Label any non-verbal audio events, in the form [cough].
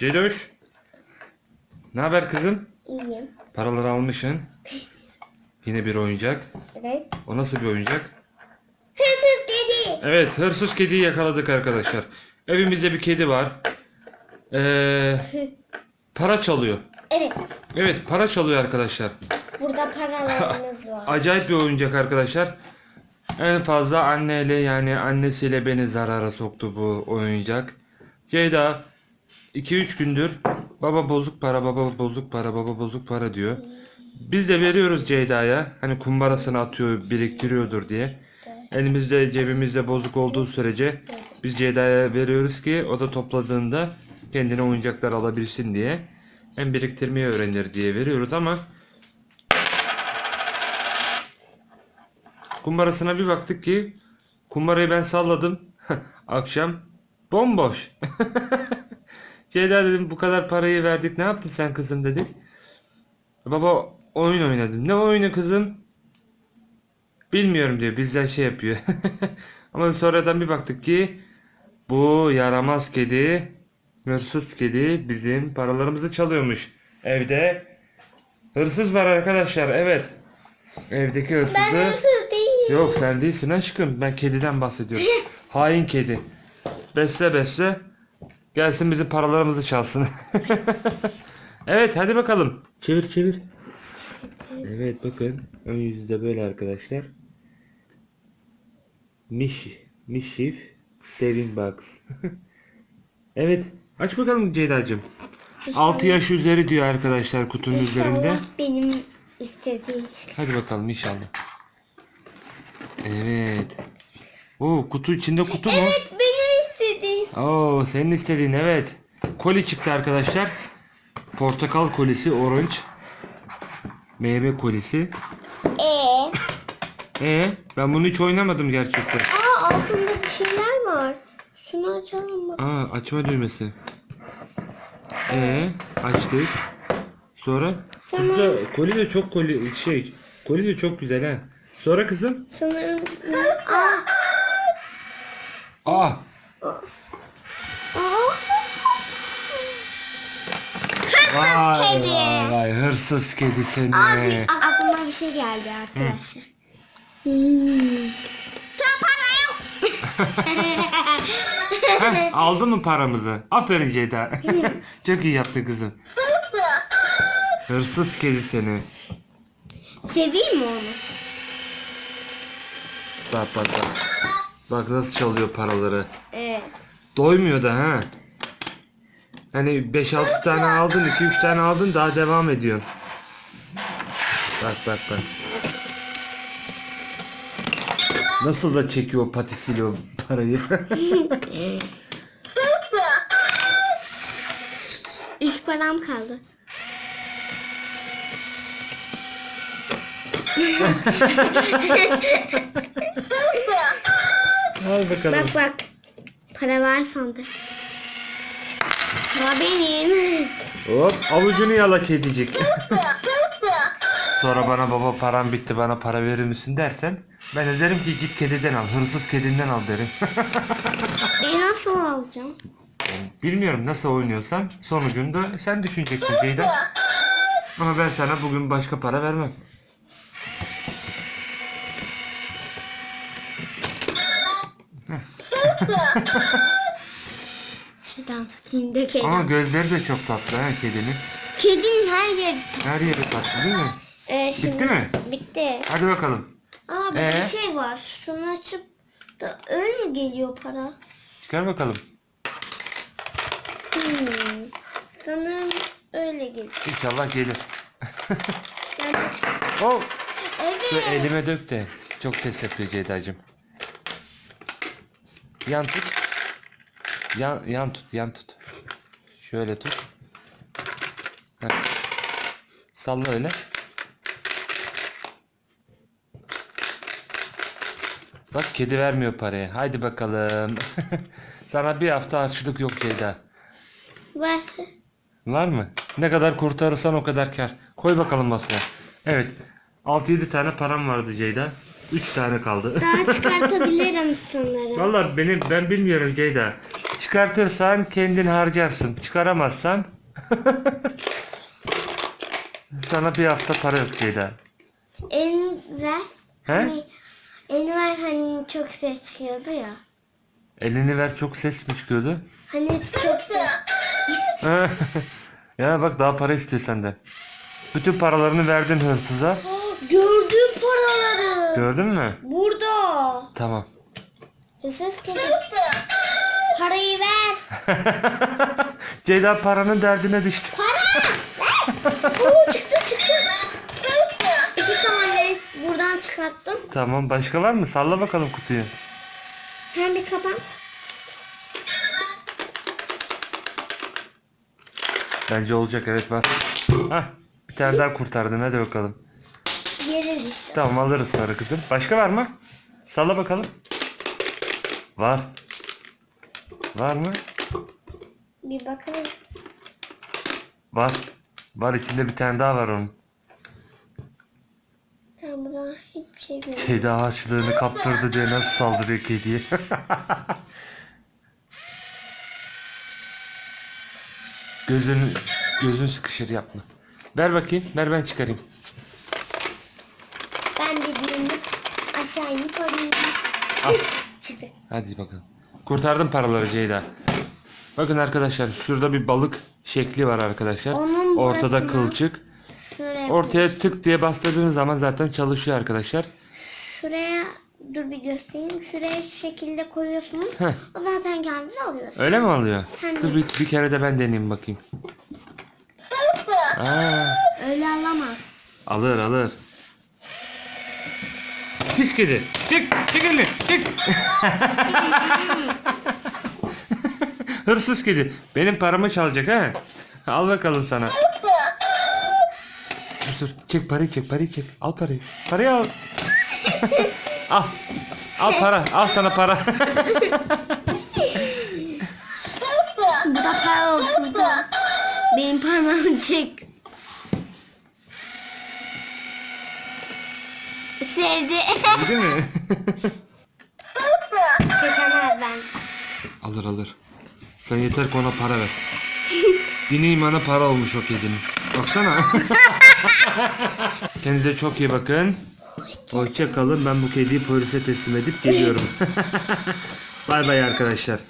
Cedoş. Ne haber kızım? İyiyim. Paraları almışsın. [laughs] Yine bir oyuncak. Evet. O nasıl bir oyuncak? Hırsız dedi. Evet hırsız kediyi yakaladık arkadaşlar. Evimizde bir kedi var. Ee, [laughs] para çalıyor. Evet. Evet para çalıyor arkadaşlar. Burada paralarımız [laughs] var. Acayip bir oyuncak arkadaşlar. En fazla anneyle yani annesiyle beni zarara soktu bu oyuncak. Ceyda 2-3 gündür baba bozuk para baba bozuk para baba bozuk para diyor. Biz de veriyoruz Ceyda'ya. Hani kumbarasını atıyor biriktiriyordur diye. Elimizde cebimizde bozuk olduğu sürece biz Ceyda'ya veriyoruz ki o da topladığında kendine oyuncaklar alabilsin diye. Hem biriktirmeyi öğrenir diye veriyoruz ama Kumbarasına bir baktık ki kumbarayı ben salladım. [laughs] Akşam bomboş. [laughs] Ceyda dedim bu kadar parayı verdik ne yaptın sen kızım dedik. Baba oyun oynadım. Ne oyunu kızım? Bilmiyorum diyor bizden şey yapıyor. [laughs] Ama sonradan bir baktık ki bu yaramaz kedi, hırsız kedi bizim paralarımızı çalıyormuş. Evde hırsız var arkadaşlar evet. Evdeki hırsızı... Ben hırsız değilim. Yok sen değilsin aşkım. Ben kediden bahsediyorum. [laughs] Hain kedi. Besle besle. Gelsin bizim paralarımızı çalsın. [laughs] evet hadi bakalım. Çevir çevir. Evet bakın. Ön yüzü de böyle arkadaşlar. Mish, Mishif Saving Box. [laughs] evet. Aç bakalım Ceyda'cığım. 6 yaş üzeri diyor arkadaşlar kutunun üzerinde. İnşallah benim istediğim çıkar. Hadi bakalım inşallah. Evet. Oo kutu içinde kutu mu? Evet. Oo senin istediğin evet. Koli çıktı arkadaşlar. Portakal kolisi, orange. Meyve kolisi. Ee, E ben bunu hiç oynamadım gerçekten. aa altında bir şeyler var. Şunu açalım mı? Aa açma düğmesi. E açtık. Sonra Tamam. Güzel, koli de çok koli şey. Koli de çok güzel ha. Sonra kızım. Sanırım. Aa aa. Vay kedi. vay vay hırsız kedi seni. Abi aklıma bir şey geldi arkadaşlar. Hmm. Heh, aldın mı paramızı? Aferin Ceyda. [laughs] Çok iyi yaptı kızım. Hırsız kedi seni. Seveyim mi onu? Bak bak bak. Bak nasıl çalıyor paraları. Evet. Doymuyor da ha. Hani 5-6 tane aldın, 2-3 tane aldın daha devam ediyorsun. Bak bak bak. Nasıl da çekiyor patisiyle o parayı. [laughs] Üç param kaldı. [laughs] Al bakalım. Bak bak. Para var sandı. Para benim. Hop avucunu yala kedicik. Sonra bana baba param bitti bana para verir misin dersen ben de derim ki git kediden al hırsız kedinden al derim. E nasıl alacağım? Bilmiyorum nasıl oynuyorsan sonucunda sen düşüneceksin Ceyda. Ama ben sana bugün başka para vermem. Şuradan tutayım dökelim. Ama gözleri de çok tatlı ha kedinin. Kedinin her yeri. Her yeri tatlı değil mi? Ee, şimdi- Bitti mi? Bitti. Hadi bakalım. Aa bir Ee? şey var. Şunu açıp da öyle mü geliyor para? Çıkar bakalım. Hmm. Sanırım öyle geliyor. İnşallah gelir. Yani, [laughs] oh, şu evet. elime dök de. Çok ses yapıyor Ceyda'cığım. Yan tut. Yan, yan tut, yan tut. Şöyle tut. Heh. Salla öyle. Bak kedi vermiyor parayı. Haydi bakalım. [laughs] Sana bir hafta harçlık yok Ceyda. Varsa. Var mı? Ne kadar kurtarırsan o kadar kar. Koy bakalım masaya. Evet. 6-7 tane param vardı Ceyda. 3 tane kaldı. Daha [laughs] çıkartabilirim sanırım. Vallahi benim ben bilmiyorum Ceyda. Çıkartırsan kendin harcarsın. Çıkaramazsan [laughs] sana bir hafta para yok Ceyda. Enver. He? Hani, Enver hani çok ses çıkıyordu ya. Elini ver çok ses mi çıkıyordu? Hani çok ses. [laughs] ya bak daha para istiyor senden. Bütün paralarını verdin hırsıza. Gördüm paraları. Gördün mü? Burada. Tamam. Hırsız kedi. Parayı ver. [laughs] Ceyda paranın derdine düştü. Para. Ver. [laughs] Oo, çıktı çıktı. İki tane buradan çıkarttım. Tamam başka var mı? Salla bakalım kutuyu. Sen bir kapan. Bence olacak evet var. Hah bir tane daha kurtardın hadi bakalım. Yere düştü. Tamam alırız sonra kızım. Başka var mı? Salla bakalım. Var. Var mı? Bir bakalım. Var. Var içinde bir tane daha var onun. Ben buradan hiçbir şey görmedim. Kedi ağaçlığını kaptırdı diye nasıl saldırıyor kediye. [laughs] gözün gözün sıkışır yapma. Ver bakayım. Ver ben çıkarayım. Ben de diğerini aşağı inip alayım. Al. [laughs] Çıktı. Hadi bakalım. Kurtardım paraları Ceyda. Bakın arkadaşlar şurada bir balık şekli var arkadaşlar. Onun Ortada kılçık. Şuraya, Ortaya tık diye bastırdığınız zaman zaten çalışıyor arkadaşlar. şuraya dur bir göstereyim. Şuraya şu şekilde koyuyorsunuz. Heh. O zaten kendini alıyorsun. Öyle mi alıyor? Sen Dur bir, bir kere de ben deneyeyim bakayım. Aa, Öyle alamaz. alır alır. Pis kedi. Çık. Çık elini. Çık. [laughs] Hırsız kedi. Benim paramı çalacak ha. Al bakalım sana. Dur dur. Çek parayı çek parayı çek. Al parayı. Parayı al. [laughs] al. Al para. Al sana para. [laughs] Bu da para olsun. Benim parmağımı çek. Sevdi. Değil mi? [laughs] Çekemez ben. alır alır. Sen yeter ki ona para ver. Dini imana para olmuş o kedinin. Baksana. [laughs] Kendinize çok iyi bakın. Hoşça kalın. Ben bu kediyi polise teslim edip geliyorum. [laughs] bay bay arkadaşlar.